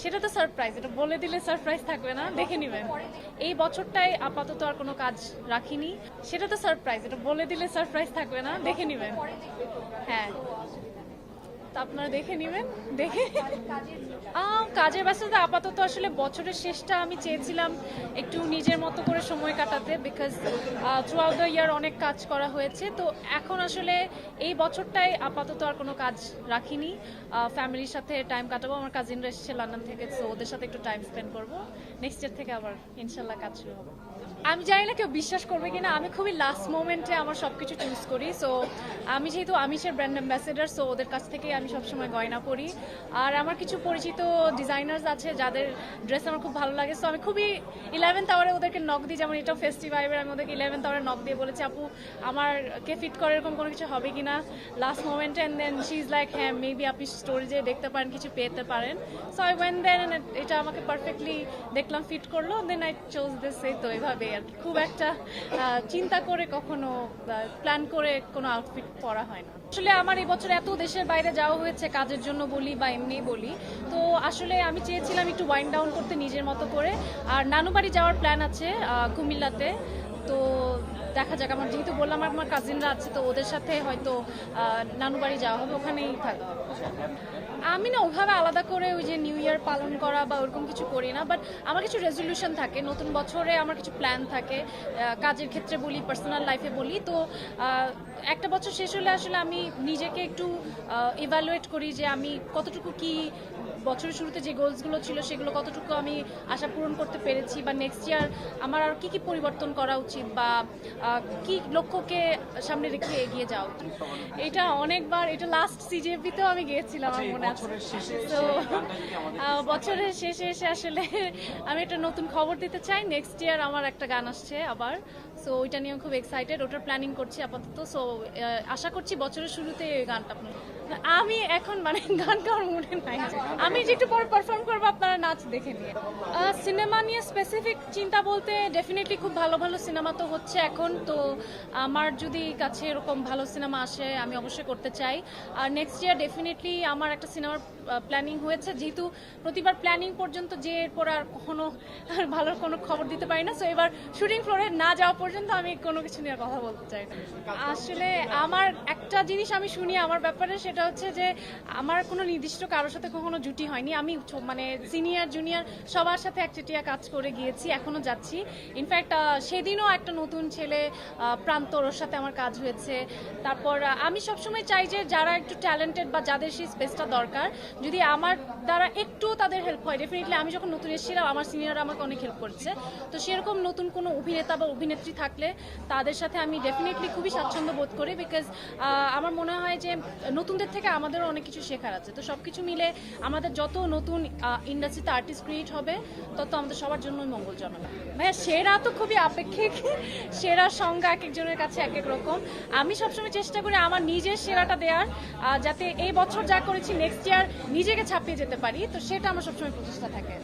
সেটা তো সারপ্রাইজ এটা বলে দিলে সারপ্রাইজ থাকবে না দেখে নেবেন এই বছরটাই আপাতত আর কোনো কাজ রাখিনি। সেটা তো সারপ্রাইজ এটা বলে দিলে সারপ্রাইজ থাকবে না দেখে নেবেন হ্যাঁ। তা আপনারা দেখে নেবেন, দেখে। কাজের ব্যস্ততা আপাতত আসলে বছরের শেষটা আমি চেয়েছিলাম একটু নিজের মতো করে সময় কাটাতে because throughout the year অনেক কাজ করা হয়েছে। তো এখন আসলে এই বছরটাই আপাতত আর কোনো কাজ রাখিনি। ফ্যামিলির সাথে টাইম কাটাবো। আমার কাজিনরা এসেছে লন্ডন থেকে তো ওদের সাথে একটু টাইম স্পেন্ড করব। নেক্সট ইয়ার থেকে আবার ইনশাল্লাহ কাজ শুরু হবে। আমি জানি না কেউ বিশ্বাস করবে কিনা, আমি খুবই লাস্ট মোমেন্টে আমার সবকিছু চুজ করি। সো আমি যেহেতু আমিষের ব্র্যান্ড অ্যাম্বাসেডার সো ওদের কাছ থেকে আমি সবসময় গয়না পরি। আর আমার কিছু পরিচিত ডিজাইনার্স আছে যাদের ড্রেস আমার খুব ভালো লাগে। সো আমি খুবই ইলেভেন্থ আওয়ারে ওদেরকে নক দিই, যেমন এটা ফেস্টিভাইভের আমি ওদেরকে ইলেভেন্থ আওয়ারে নক দিয়ে বলেছি, আপু আমার কে ফিট করে এরকম কোনো কিছু হবে কিনা? লাস্ট মোমেন্টে and then she is like হ্যাঁ মেবি আপনি স্টোরেজে দেখতে পারেন, কিছু পেতে পারেন। সো আই ওয়েন দেন এটা আমাকে পারফেক্টলি দেখলাম ফিট করল দেন আই চোজ দিস এই তো এভাবে আর কি। খুব একটা চিন্তা করে কখনো প্ল্যান করে কোনো আউটফিট পরা হয় না। আসলে আমার এই বছর এত দেশের বাইরে যাওয়া হয়েছে কাজের জন্য বলি বা এমনিই বলি। তো আসলে আমি চেয়েছিলাম একটু ওয়াইন ডাউন করতে নিজের মতো করে। আর নানুবাড়ি যাওয়ার প্ল্যান আছে কুমিল্লাতে। তো দেখা যাক। আমার যেহেতু বললাম আমার কাজিনরা আছে, তো ওদের সাথে হয়তো নানুবাড়ি যাওয়া হবে, ওখানেই থাকা আমি না ওইভাবে আলাদা করে ওই যে নিউ ইয়ার পালন করা বা ওরকম কিছু করি না বাট আমার কিছু রেজলিউশন থাকে। নতুন বছরে আমার কিছু প্ল্যান থাকে। কাজের ক্ষেত্রে বলি পার্সোনাল লাইফে বলি। তো একটা বছর শেষ হলে আসলে আমি নিজেকে একটু ইভ্যালুয়েট করি যে আমি কতটুকু কি বছরের শুরুতে যে গোলসগুলো ছিল সেগুলো কতটুকু আমি আশা পূরণ করতে পেরেছি বা নেক্সট ইয়ার আমার আর কি কি পরিবর্তন করা উচিত বা কি লক্ষ্যকে সামনে রেখে এগিয়ে যাও? উচিত এটা অনেকবার এটা লাস্ট সিজেপিতেও আমি গিয়েছিলাম আমার মনে আছে। তো বছরের শেষে এসে আসলে আমি একটা নতুন খবর দিতে চাই। নেক্সট ইয়ার আমার একটা গান আসছে আবার। সো ওইটা নিয়ে খুব এক্সাইটেড ওটার প্ল্যানিং করছি আপাতত। সো আশা করছি বছরের শুরুতে গানটা আমি এখন মানে গান গাওয়ার মুডে নাই। আমি যে একটু পর পারফর্ম করব, আপনারা নাচ দেখে নিয়ে। সিনেমা নিয়ে স্পেসিফিক চিন্তা বলতে ডেফিনেটলি খুব ভালো ভালো সিনেমা তো হচ্ছে এখন। তো আমার যদি কাছে এরকম ভালো সিনেমা আসে, আমি অবশ্যই করতে চাই। আর নেক্সট ইয়ার ডেফিনেটলি আমার একটা সিনেমার প্ল্যানিং হয়েছে। যেহেতু প্রতিবার প্ল্যানিং পর্যন্ত যে এরপর আর কখনো ভালো কোনো খবর দিতে পারি না। সো এবার শুটিং ফ্লোরে না যাওয়া পর্যন্ত আমি কোনো কিছু নিয়ে কথা বলতে চাই আসলে আমার একটা জিনিস আমি শুনি আমার ব্যাপারে সেটা হচ্ছে যে আমার কোনো নির্দিষ্ট কারোর সাথে কখনো জুটি হয়নি। আমি মানে সিনিয়র জুনিয়র সবার সাথে একচেটিয়া কাজ করে গিয়েছি এখনও যাচ্ছি। ইনফ্যাক্ট সেদিনও একটা নতুন ছেলে আহ, প্রান্তর ওর সাথে আমার কাজ হয়েছে। তারপর আমি সবসময় চাই যে যারা একটু ট্যালেন্টেড বা যাদের সেই স্পেসটা দরকার যদি আমার দ্বারা একটু তাদের হেল্প হয় ডেফিনেটলি আমি যখন নতুন এসেছিলাম আমার সিনিয়ররা আমাকে অনেক হেল্প করছে। তো সেরকম নতুন কোনো অভিনেতা বা অভিনেত্রী থাকলে তাদের সাথে আমি ডেফিনেটলি খুবই স্বাচ্ছন্দ্য বোধ করি বিকজ আমার মনে হয় যে নতুনদের থেকে আমাদেরও অনেক কিছু শেখার আছে। তো সব কিছু মিলে আমাদের যত নতুন ইন্ডাস্ট্রিতে আর্টিস্ট ক্রিয়েট হবে, তত আমাদের সবার জন্যই মঙ্গলজনক। ভাইয়া, সেরা তো খুবই আপেক্ষিক। সেরা সংজ্ঞা এক একজনের কাছে এক এক রকম। আমি সবসময় চেষ্টা করি আমার নিজের সেরাটা দেওয়ার যাতে এই বছর যা করেছি নেক্সট ইয়ার নিজেকে ছাপিয়ে যেতে পারি। তো সেটা আমার সবসময় প্রচেষ্টা থাকে।